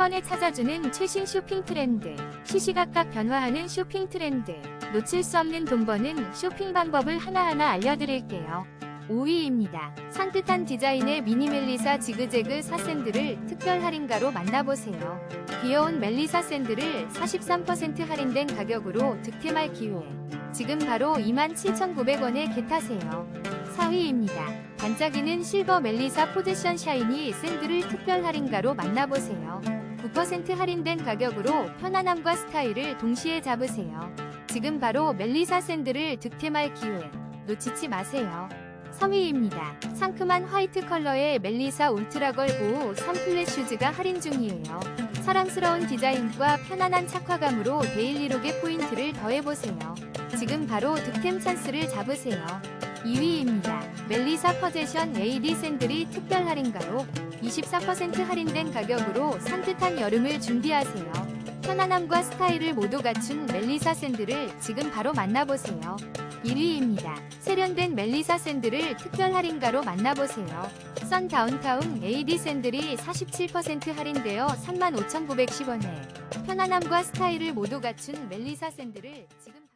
번에 찾아주는 최신 쇼핑 트렌드, 시시각각 변화하는 쇼핑 트렌드, 놓칠 수 없는 돈 버는 쇼핑 방법을 하나하나 알려드릴게요. 5위입니다. 산뜻한 디자인의 미니 멜리사 지그재그 사샌들을 특별 할인가로 만나보세요. 귀여운 멜리사 샌들을 43% 할인된 가격으로 득템할 기회. 지금 바로 27,900원에 겟하세요. 4위입니다. 반짝이는 실버 멜리사 포지션 샤이니 샌들을 특별 할인가로 만나보세요. 9% 할인된 가격으로 편안함과 스타일을 동시에 잡으세요. 지금 바로 멜리사 샌들을 득템할 기회. 놓치지 마세요. 3위입니다. 상큼한 화이트 컬러의 멜리사 울트라걸 보호 3플랫 슈즈가 할인 중이에요. 사랑스러운 디자인과 편안한 착화감으로 데일리룩의 포인트를 더해보세요. 지금 바로 득템 찬스를 잡으세요. 2위입니다. 멜리사 퍼제션 AD 샌들이 특별 할인가로 24% 할인된 가격으로 산뜻한 여름을 준비하세요. 편안함과 스타일을 모두 갖춘 멜리사 샌들을 지금 바로 만나보세요. 1위입니다. 세련된 멜리사 샌들을 특별 할인가로 만나보세요. 선 다운타운 AD 샌들이 47% 할인되어 35,910원에 편안함과 스타일을 모두 갖춘 멜리사 샌들을 지금